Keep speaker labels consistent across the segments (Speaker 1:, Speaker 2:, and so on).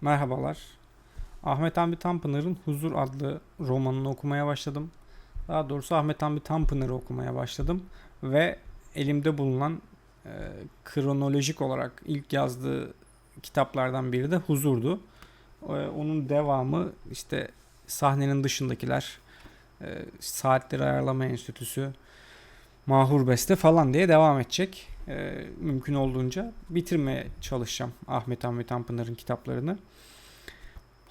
Speaker 1: Merhabalar. Ahmet Hamdi Tanpınar'ın Huzur adlı romanını okumaya başladım. Daha doğrusu Ahmet Hamdi Tanpınar'ı okumaya başladım ve elimde bulunan e, kronolojik olarak ilk yazdığı kitaplardan biri de Huzur'du. E, onun devamı işte sahnenin dışındakiler, e, saatleri ayarlama enstitüsü, Mahur Beste falan diye devam edecek. E, mümkün olduğunca bitirmeye çalışacağım Ahmet Hamdi Tanpınar'ın kitaplarını.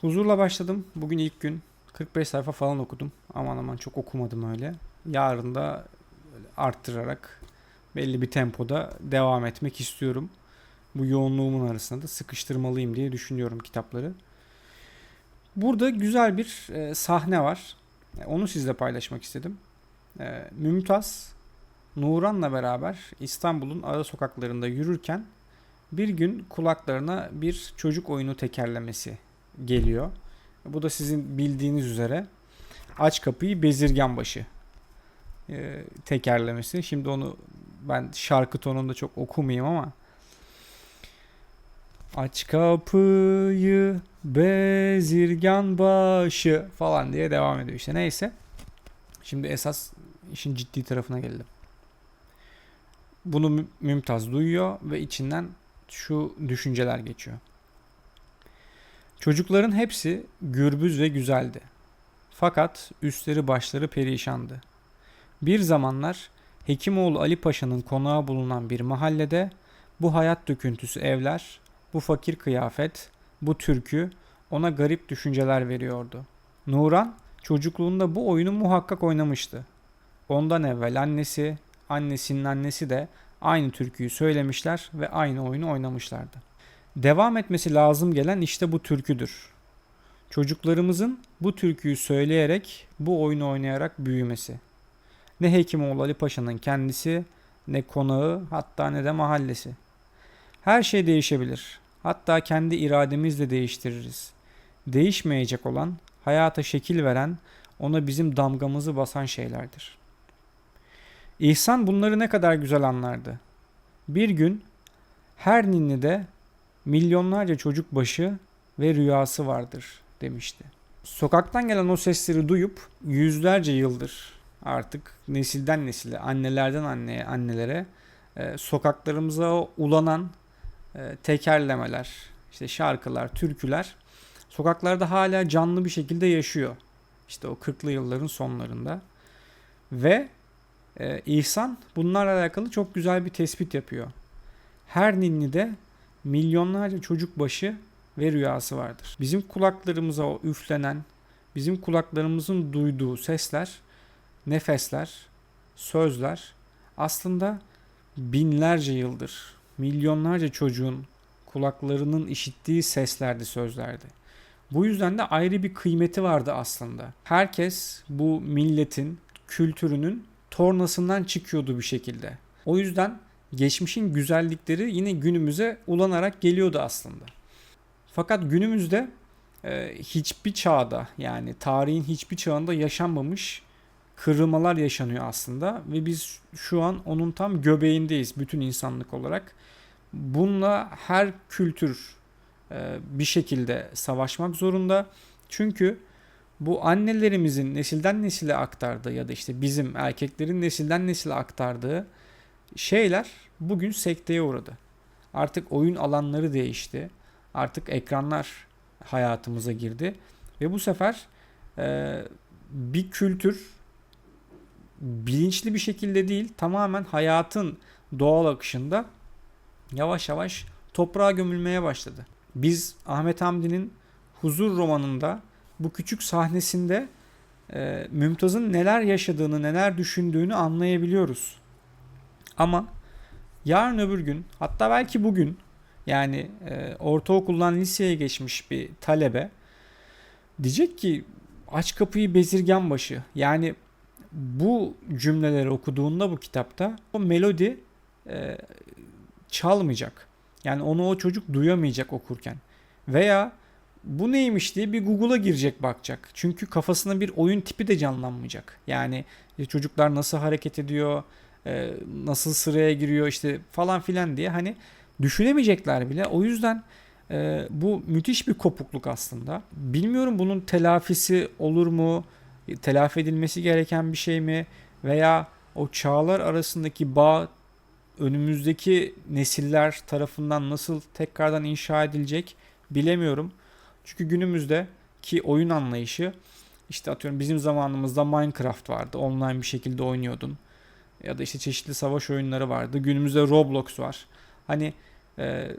Speaker 1: Huzurla başladım. Bugün ilk gün. 45 sayfa falan okudum. Aman aman çok okumadım öyle. Yarın da arttırarak belli bir tempoda devam etmek istiyorum. Bu yoğunluğumun arasında da sıkıştırmalıyım diye düşünüyorum kitapları. Burada güzel bir e, sahne var. E, Onu sizle paylaşmak istedim. E, Mümtaz Nuran'la beraber İstanbul'un ara sokaklarında yürürken bir gün kulaklarına bir çocuk oyunu tekerlemesi geliyor. Bu da sizin bildiğiniz üzere aç kapıyı bezirgen başı e, tekerlemesi. Şimdi onu ben şarkı tonunda çok okumayayım ama aç kapıyı bezirgan başı falan diye devam ediyor işte neyse. Şimdi esas işin ciddi tarafına gelelim. Bunu Mü- Mümtaz duyuyor ve içinden şu düşünceler geçiyor. Çocukların hepsi gürbüz ve güzeldi. Fakat üstleri başları perişandı. Bir zamanlar Hekimoğlu Ali Paşa'nın konağı bulunan bir mahallede bu hayat döküntüsü evler, bu fakir kıyafet, bu türkü ona garip düşünceler veriyordu. Nuran çocukluğunda bu oyunu muhakkak oynamıştı. Ondan evvel annesi, annesinin annesi de aynı türküyü söylemişler ve aynı oyunu oynamışlardı. Devam etmesi lazım gelen işte bu türküdür. Çocuklarımızın bu türküyü söyleyerek, bu oyunu oynayarak büyümesi. Ne Hekimoğlu Ali Paşa'nın kendisi, ne konağı, hatta ne de mahallesi. Her şey değişebilir. Hatta kendi irademizle değiştiririz. Değişmeyecek olan, hayata şekil veren, ona bizim damgamızı basan şeylerdir. İhsan bunları ne kadar güzel anlardı. Bir gün her ninnide milyonlarca çocuk başı ve rüyası vardır demişti. Sokaktan gelen o sesleri duyup yüzlerce yıldır artık nesilden nesile, annelerden anneye, annelere e, sokaklarımıza ulanan e, tekerlemeler, işte şarkılar, türküler sokaklarda hala canlı bir şekilde yaşıyor. İşte o 40'lı yılların sonlarında. Ve e, İhsan bunlarla alakalı çok güzel bir tespit yapıyor. Her ninnide milyonlarca çocuk başı ve rüyası vardır. Bizim kulaklarımıza o üflenen, bizim kulaklarımızın duyduğu sesler, nefesler, sözler aslında binlerce yıldır milyonlarca çocuğun kulaklarının işittiği seslerdi, sözlerdi. Bu yüzden de ayrı bir kıymeti vardı aslında. Herkes bu milletin kültürünün tornasından çıkıyordu bir şekilde. O yüzden geçmişin güzellikleri yine günümüze ulanarak geliyordu aslında. Fakat günümüzde e, hiçbir çağda yani tarihin hiçbir çağında yaşanmamış kırılmalar yaşanıyor aslında ve biz şu an onun tam göbeğindeyiz bütün insanlık olarak. Bununla her kültür e, bir şekilde savaşmak zorunda. Çünkü bu annelerimizin nesilden nesile aktardığı ya da işte bizim erkeklerin nesilden nesile aktardığı şeyler bugün sekteye uğradı. Artık oyun alanları değişti. Artık ekranlar hayatımıza girdi. Ve bu sefer e, bir kültür bilinçli bir şekilde değil tamamen hayatın doğal akışında yavaş yavaş toprağa gömülmeye başladı. Biz Ahmet Hamdi'nin Huzur romanında bu küçük sahnesinde e, Mümtaz'ın neler yaşadığını, neler düşündüğünü anlayabiliyoruz. Ama yarın öbür gün, hatta belki bugün yani e, ortaokuldan liseye geçmiş bir talebe diyecek ki aç kapıyı bezirgen başı. Yani bu cümleleri okuduğunda bu kitapta o melodi e, çalmayacak. Yani onu o çocuk duyamayacak okurken. Veya bu neymiş diye bir Google'a girecek bakacak. Çünkü kafasına bir oyun tipi de canlanmayacak. Yani e, çocuklar nasıl hareket ediyor, e, nasıl sıraya giriyor işte falan filan diye hani düşünemeyecekler bile. O yüzden Ee, bu müthiş bir kopukluk aslında. Bilmiyorum bunun telafisi olur mu? Telafi edilmesi gereken bir şey mi? Veya o çağlar arasındaki bağ önümüzdeki nesiller tarafından nasıl tekrardan inşa edilecek bilemiyorum. Çünkü günümüzde ki oyun anlayışı işte atıyorum bizim zamanımızda Minecraft vardı. Online bir şekilde oynuyordun. Ya da işte çeşitli savaş oyunları vardı. Günümüzde Roblox var. Hani e,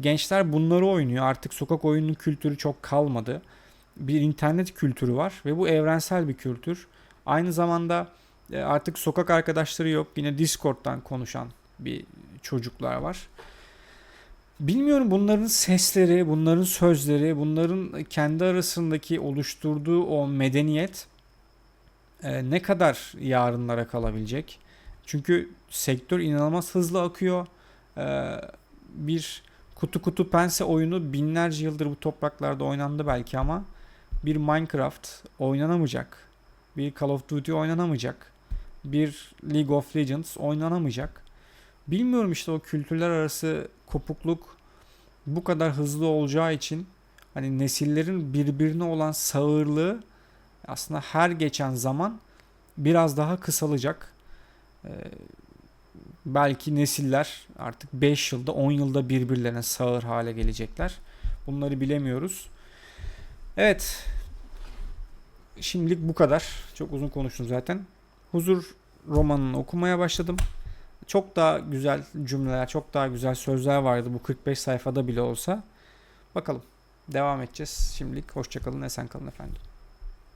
Speaker 1: gençler bunları oynuyor. Artık sokak oyunu kültürü çok kalmadı. Bir internet kültürü var ve bu evrensel bir kültür. Aynı zamanda e, artık sokak arkadaşları yok. Yine Discord'dan konuşan bir çocuklar var. Bilmiyorum bunların sesleri, bunların sözleri, bunların kendi arasındaki oluşturduğu o medeniyet e, ne kadar yarınlara kalabilecek? Çünkü sektör inanılmaz hızlı akıyor. E, bir kutu kutu pense oyunu binlerce yıldır bu topraklarda oynandı belki ama bir Minecraft oynanamayacak. Bir Call of Duty oynanamayacak. Bir League of Legends oynanamayacak. Bilmiyorum işte o kültürler arası kopukluk bu kadar hızlı olacağı için hani nesillerin birbirine olan sağırlığı aslında her geçen zaman biraz daha kısalacak. Ee, belki nesiller artık 5 yılda 10 yılda birbirlerine sağır hale gelecekler. Bunları bilemiyoruz. Evet. Şimdilik bu kadar. Çok uzun konuştum zaten. Huzur romanını okumaya başladım. Çok daha güzel cümleler, çok daha güzel sözler vardı bu 45 sayfada bile olsa. Bakalım. Devam edeceğiz. Şimdilik hoşçakalın, esen kalın efendim.